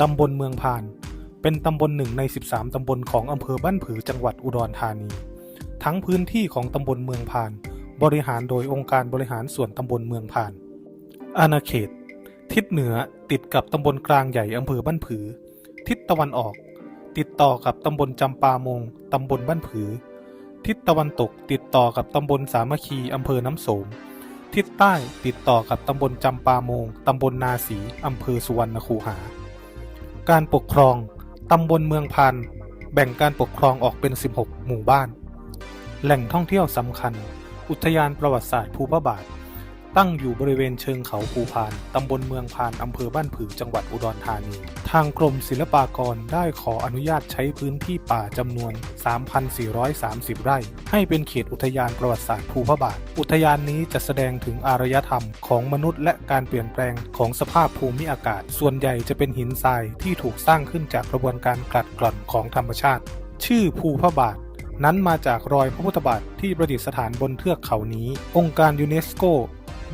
ตำบลเมืองพาน เป็นตำบลหนึ่งใน 13 ตำบลของอำเภอบ้านผือจังหวัดอุดรธานี ทั้งพื้นที่ของตำบลเมืองพาน บริหารโดยองค์การบริหารส่วนตำบลเมืองพาน อาณาเขต ทิศเหนือติดกับตำบลกลางใหญ่อำเภอบ้านผือ ทิศตะวันออก ติดต่อกับตำบลจำปามงตำบลบ้านผือ ทิศตะวันตกติดต่อกับตำบลสามัคคีอำเภอน้ำโสม ทิศใต้ติดต่อกับตำบลจำปาโมงตำบลนาสีอำเภอสุวรรณคูหา การปกครองตำบลเมืองพันแบ่งการปกครองออกเป็น 16 หมู่บ้าน แหล่งท่องเที่ยวสำคัญ อุทยานประวัติศาสตร์ภูพระบาท ตั้งอยู่บริเวณเชิงเขาภูพาน ตำบลเมืองพาน อำเภอบ้านผือ จังหวัดอุดรธานี ทางกรมศิลปากรได้ขออนุญาตใช้พื้นที่ป่าจำนวน 3,430 ไร่ ให้เป็นเขตอุทยานประวัติศาสตร์ภูพระบาท อุทยานนี้จะแสดงถึงอารยธรรมของมนุษย์และการเปลี่ยนแปลงของสภาพภูมิอากาศ ส่วนใหญ่จะเป็นหินทรายที่ถูกสร้างขึ้นจากกระบวนการกลัดกร่อนของธรรมชาติ ชื่อภูพระบาทนั้นมาจากรอยพระพุทธบาทที่ประดิษฐานบนเทือกเขานี้ องค์การยูเนสโก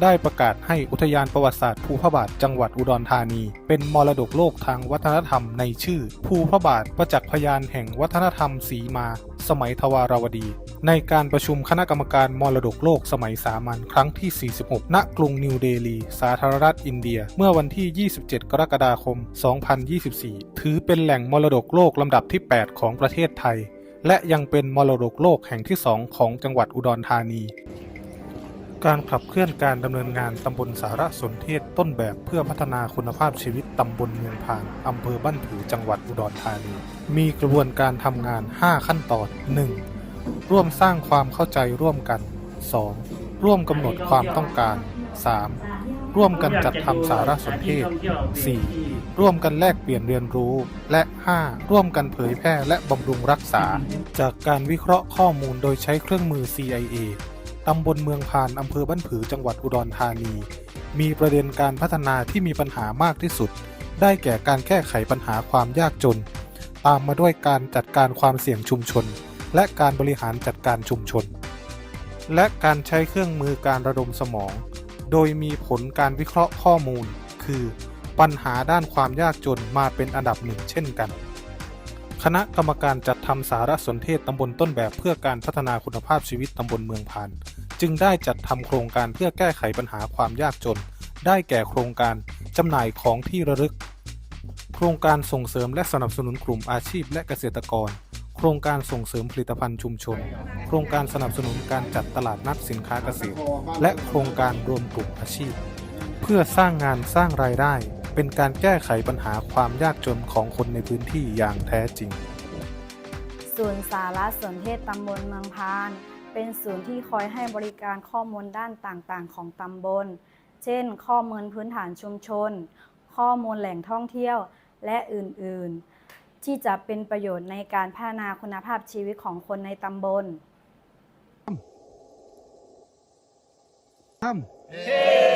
ได้ประกาศให้อุทยานประวัติศาสตร์ภูพระบาทจังหวัดอุดรธานี เป็นมรดกโลกทางวัฒนธรรมในชื่อ ภูพระบาทประจักษ์พยานแห่งวัฒนธรรมสีมา สมัยทวารวดี ในการประชุมคณะกรรมการมรดกโลกสมัยสามัญครั้งที่ 46 ณ กรุงนิวเดลี สาธารณรัฐอินเดีย เมื่อวันที่ 27 กรกฎาคม 2024 ถือเป็นแหล่งมรดกโลกลำดับที่ 8 ของประเทศไทย และยังเป็นมรดกโลกแห่งที่2ของจังหวัดอุดรธานี การขับเคลื่อนการดำเนินงานตำบลสารสนเทศต้นแบบเพื่อพัฒนาคุณภาพชีวิตตำบลเมืองพานอำเภอบ้านผือจังหวัดอุดรธานี มีกระบวนการทำงาน 5 ขั้นตอน 1. ร่วมสร้างความเข้าใจร่วมกัน 2. ร่วมกำหนดความต้องการ 3. ร่วมกันจัดทำสารสนเทศ 4. ร่วมกันแลกเปลี่ยนเรียนรู้ และ 5. ร่วมกันเผยแพร่และบำรุงรักษา จากการวิเคราะห์ข้อมูลโดยใช้เครื่องมือ CIA ตำบลเมืองพานอำเภอบ้านผือจังหวัดอุดรธานี มีประเด็นการพัฒนาที่มีปัญหามากที่สุด ได้แก่การแก้ไขปัญหาความยากจน ตามมาด้วยการจัดการความเสี่ยงชุมชน และการบริหารจัดการชุมชน และการใช้เครื่องมือการระดมสมอง โดยมีผลการวิเคราะห์ข้อมูล คือ ปัญหาด้านความยากจนมาเป็นอันดับหนึ่งเช่นกัน คณะกรรมการจัดทำสารสนเทศตำบลต้นแบบเพื่อการพัฒนาคุณภาพชีวิตตำบลเมืองพาน จึงได้จัดทำโครงการเพื่อแก้ไขปัญหาความยากจน ได้แก่โครงการจำหน่ายของที่ระลึก โครงการส่งเสริมและสนับสนุนกลุ่มอาชีพและเกษตรกร โครงการส่งเสริมผลิตภัณฑ์ชุมชน โครงการสนับสนุนการจัดตลาดนัดสินค้าเกษตร และโครงการรวมกลุ่มอาชีพ เพื่อสร้างงานสร้างรายได้ เป็นการแก้ไขปัญหาความยากจนของคนในพื้นที่อย่างแท้จริง ศูนย์สารสนเทศตำบลเมืองพาน เป็นศูนย์ที่คอยให้บริการข้อมูลด้านต่างๆ ของตำบล เช่น ข้อมูลพื้นฐานชุมชน ข้อมูลแหล่งท่องเที่ยวและอื่นๆ ที่จะเป็นประโยชน์ในการพัฒนาคุณภาพชีวิตของคนในตำบล ทำ